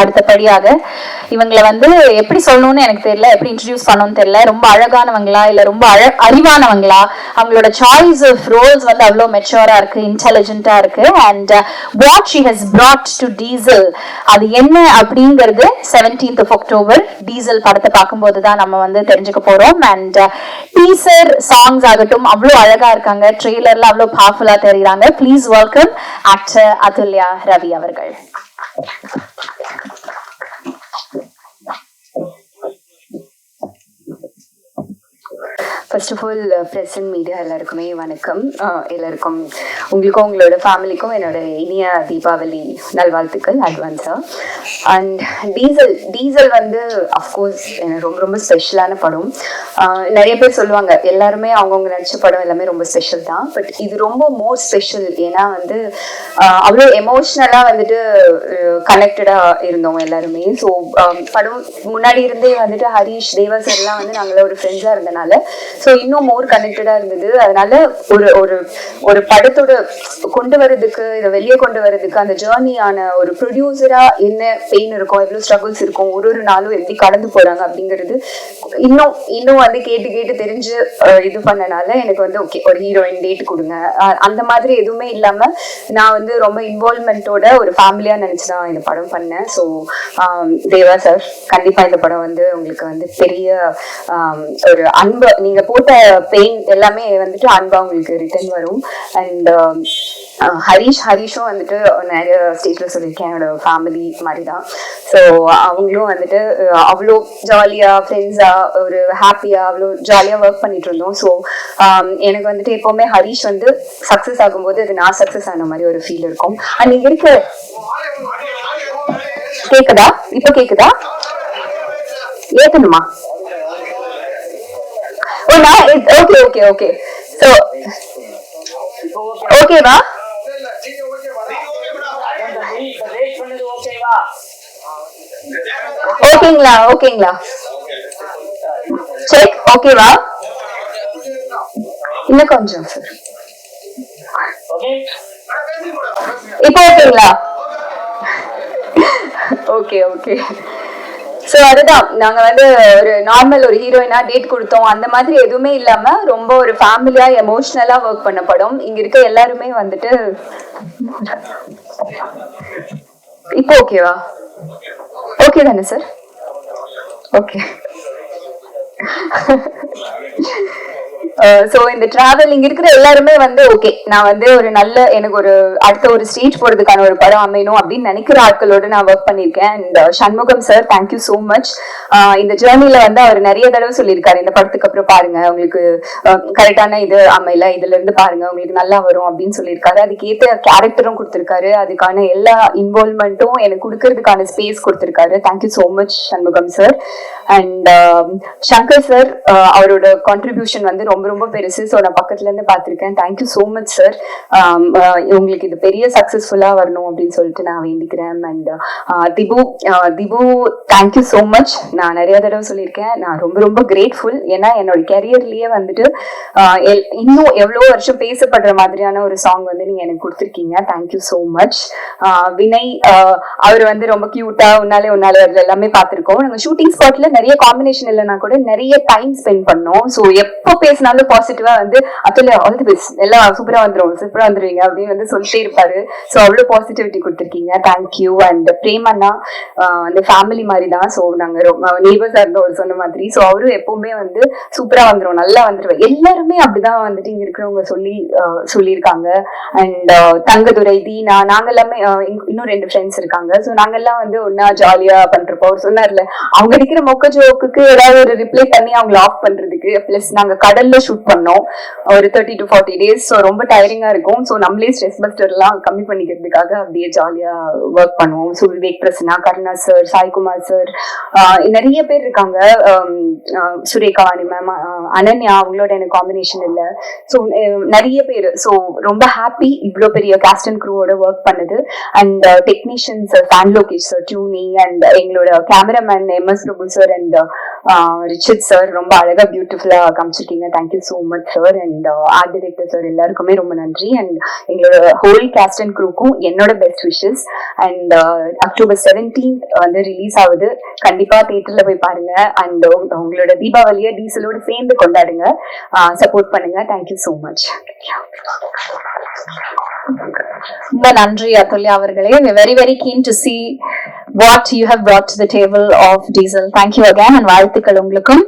அடுத்தபடியாக இவங்களை வந்து எப்படி சொல்லணும்னு எனக்கு தெரியல எப்படி இன்ட்ரடியூஸ் பண்ணணும்னு தெரியல. ரொம்ப அழகானவங்களா இல்ல ரொம்ப அழ அறிவானவங்களா? அவங்களோட சாய்ஸ் ஆஃப் ரோல்ஸ் வந்து அவ்வளோ மெச்சூரா இருக்கு இன்டெலிஜென்ட்டா இருக்கு. And what she has brought to Diesel அது என்ன அப்படிங்கிறது செவன்டீன்த் ஆஃப் அக்டோபர் டீசல் படத்தை பார்க்கும்போது தான் நம்ம வந்து தெரிஞ்சுக்க போறோம். அண்ட் டீசர் சாங்ஸ் ஆகட்டும் அவ்வளோ அழகா இருக்காங்க. ட்ரெய்லர்ல அவ்வளோ பவர்ஃபுல்லா தெரியுறாங்க. Please welcome actor Athulya Ravi அவர்கள். First of all present media எல்லாருக்குமே வணக்கம். எல்லாருக்கும் உங்களுக்கும் உங்களோட ஃபேமிலிக்கும் என்னோட இனிய தீபாவளி நல்வாழ்த்துக்கள் அட்வான்ஸாக அண்ட் டீசல் டீசல் வந்து அஃப்கோர்ஸ் எனக்கு ரொம்ப ரொம்ப ஸ்பெஷலான படம். நிறைய பேர் சொல்லுவாங்க எல்லாருமே அவங்கவுங்க நடிச்ச படம் எல்லாமே ரொம்ப ஸ்பெஷல் தான். பட் இது ரொம்ப மோர் ஸ்பெஷல் ஏன்னா வந்து அவ்வளோ எமோஷ்னலாக வந்துட்டு கனெக்டடாக இருந்தோம் எல்லாருமே. ஸோ படம் முன்னாடி இருந்தே வந்துட்டு ஹரிஷ் தேவா சார்லாம் வந்து நாங்கள ஒரு ஃப்ரெண்ட்ஸாக இருந்தனால ஸோ இன்னும் மோர் கனெக்டடாக இருந்தது. அதனால ஒரு ஒரு ஒரு படத்தோட கொண்டு வர்றதுக்கு இதை வெளியே கொண்டு வரதுக்கு அந்த ஜேர்னியான ஒரு ப்ரொடியூசராக என்ன பெயின் இருக்கும் எவ்வளோ ஸ்ட்ரகிள்ஸ் இருக்கும் ஒரு ஒரு நாளும் எப்படி கடந்து போறாங்க அப்படிங்கிறது இன்னும் இன்னும் வந்து கேட்டு கேட்டு தெரிஞ்சு இது பண்ணனால எனக்கு வந்து ஓகே ஒரு ஹீரோயின் டேட் கொடுங்க. அந்த மாதிரி எதுவுமே இல்லாம நான் வந்து ரொம்ப இன்வால்மெண்ட்டோட ஒரு ஃபேமிலியா நினச்சி தான் இந்த படம் பண்ணேன். ஸோ தேவா சார் கண்டிப்பா இந்த படம் வந்து உங்களுக்கு வந்து பெரிய ஒரு அன்பு நீங்க போட்ட பெயின் எல்லாமே வந்துட்டு அன்பா உங்களுக்கு ரிட்டர்ன் வரும். அண்ட் ஹரிஷ் ஹரிஷும் வந்துட்டு நிறைய ஸ்டேஜ்ல சொல்லியிருக்கேன். என்னோட ஃபேமிலி மாதிரி தான் ஸோ அவங்களும் வந்துட்டு uh, அவ்வளோ ஜாலியா ஃப்ரெண்ட்ஸா ஒரு ஹாப்பியா அவ்வளோ ஜாலியா ஒர்க் பண்ணிட்டு இருந்தோம். ஸோ um, எனக்கு வந்துட்டு எப்பவுமே ஹரிஷ் வந்து சக்ஸஸ் ஆகும்போது அது நான் சக்ஸஸ் ஆன மாதிரி ஒரு ஃபீல் இருக்கும். அண்ட் இங்க இருக்க கேக்குதா? இப்போ கேக்குதா? ஏத்தணுமா? ஓகேவா? It's okay okay okay. So ஓகேவா? ஓகேங்களா ஓகேங்களா? செக் ஓகேவா? இன்னும் கொஞ்சம் சார் இப்போ ஓகேங்களா? Okay okay. ஸோ அதுதான். நாங்க வந்து ஒரு நார்மல் ஒரு ஹீரோயினா டேட் கொடுத்தோம். அந்த மாதிரி எதுவுமே இல்லாம ரொம்ப ஒரு ஃபேமிலியா எமோஷனலா ஒர்க் பண்ண படம் இங்க இருக்க எல்லாருமே வந்துட்டு இப்போ ஓகேவா ஓகே தானே சார் ஓகே Uh, ஸோ இந்த டிராவல் இங்க இருக்கிற எல்லாருமே வந்து ஓகே நான் வந்து ஒரு நல்ல எனக்கு ஒரு அடுத்த ஒரு ஸ்டேஜ் போறதுக்கான ஒரு படம் அமையணும் அப்படின்னு நினைக்கிற ஆட்களோட நான் ஒர்க் பண்ணியிருக்கேன். And uh, Shanmugam sir thank you so much இந்த ஜேர்னில வந்து அவர் நிறைய தடவை சொல்லியிருக்காரு. இந்த படத்துக்கு அப்புறம் பாருங்க உங்களுக்கு um, கரெக்டான இது அமையல இதுல இருந்து பாருங்க உங்களுக்கு நல்லா வரும் அப்படின்னு சொல்லியிருக்காரு. அதுக்கேற்ற கேரக்டரும் கொடுத்திருக்காரு. அதுக்கான எல்லா இன்வால்மெண்ட்டும் எனக்கு கொடுக்கறதுக்கான ஸ்பேஸ் கொடுத்திருக்காரு. Thank you so much Shanmugam sir and um, Shankar sir uh, அவரோட கான்ட்ரிபியூஷன் வந்து ரொம்ப ரொம்ப பெருசு. ஸோ நான் பக்கத்துல இருந்து பார்த்திருக்கேன். தேங்க்யூ ஸோ மச் சார் உங்களுக்கு இது பெரிய சக்சஸ்ஃபுல்லா வரணும் அப்படின்னு சொல்லிட்டு நான் வேண்டிக்கிறேன். And uh, Dhibu uh, Dhibu thank you so much நான் நிறைய தடவை சொல்லியிருக்கேன். நான் ரொம்ப ரொம்ப கிரேட்ஃபுல் ஏன்னா என்னோட கெரியர்லயே வந்துட்டு uh, எல்- இன்னும் எவ்வளோ வருஷம் பேசப்படுற மாதிரியான ஒரு சாங் வந்து நீங்க எனக்கு கொடுத்துருக்கீங்க. Thank you so much Vinay அவர் வந்து ரொம்ப கியூட்டா உன்னாலே உன்னாலே அதுல எல்லாமே பார்த்துருக்கோம். நாங்கள் ஷூட்டிங் ஸ்பாட்ல நிறைய காம்பினேஷன் இல்லைனா கூட நிறைய டைம் ஸ்பெண்ட் பண்ணோம். ஸோ எப்போ பேசினாலும் பாசிட்டிவா வந்து அதுல ஆல் தி பெஸ்ட் எல்லாம் சூப்பரா வந்துரும். சூப்பரா வந்துருவீங்க. அப்படின்னு வந்து சொல்லிட்டே இருப்பாரு. ஸோ அவ்வளோ பாசிட்டிவிட்டி கொடுத்துருக்கீங்க. தேங்க்யூ அண்ட் பிரேமண்ணா ஆஹ் அந்த ஃபேமிலி மாதிரி தான் ஸோ நாங்க ரொம்ப நேபர்ஸா இருந்தோம் அவர் சொன்ன மாதிரி. ஸோ அவரும் எப்பவுமே வந்து சூப்பரா வந்துரும். நல்லா வந்துருவேன் எல்லாருமே அப்படிதான் வந்துட்டு இங்க இருக்கிறவங்க சொல்லி சொல்லியிருக்காங்க. அண்ட் தங்கதுரை தீனா நாங்க எல்லாமே இன்னும் ரெண்டு ஃப்ரெண்ட்ஸ் இருக்காங்க. ஸோ நாங்கெல்லாம் வந்து ஒன்னா ஜாலியா பண்றப்போ அவர் சொன்னார்ல அவங்க அடிக்கிற மொக்க ஜோக்குக்கு ஏதாவது ஒரு ரிப்ளை பண்ணி அவங்கள ஆஃப் பண்றதுக்கு. பிளஸ் நாங்க கடல்ல ஷூட் பண்ணோம். ஒரு thirty to forty days so ரொம்ப டயரிங்கா இருக்கும். ஸோ நம்மளே ஸ்ட்ரெஸ் பஸ்டர்லாம் கம்மி பண்ணிக்கிறதுக்காக அப்படியே ஜாலியா ஒர்க் பண்ணுவோம். So Vivek Prasanna Karuna sir Saikumar sir நிறைய பேர் இருக்காங்க. சுரேகாவானி சுரேகா வாணி மேம் அனன்யா அவங்களோட எனக்கு காம்பினேஷன் இல்லை. ஸோ நிறைய பேர். ஸோ ரொம்ப ஹாப்பி இவ்வளோ பெரிய கேஸ்ட் அண்ட் க்ரூவோட ஒர்க் பண்ணுது. And technicians fan Lokesh sir டியூனி அண்ட் எங்களோட cameraman M S Prabhu sir and Richard sir ரொம்ப அழகாக பியூட்டிஃபுல்லா காமிச்சிருக்கீங்க. Thank you so much sir and art director sir எல்லாருக்குமே ரொம்ப நன்றி. அண்ட் எங்களோட ஹோல் கேஸ்ட் அண்ட் குரூக்கும் என்னோட best wishes and October seventeenth வந்து ரிலீஸ் ஆகுது. கண்டிப்பா தியேட்டர்ல போய் பாருங்க. அண்ட் uh, உங்களோட தீபாவளியை டீசலோடு சேர்ந்து கொண்டாடுங்க. Uh, சப்போர்ட் பண்ணுங்க. தேங்க்யூ ஸோ மச் ரொம்ப நன்றி அதுல்யா அவர்களே. Very very keen to see what you have brought to the table of diesel. Thank you again and வாழ்த்துக்கள் உங்களுக்கும்.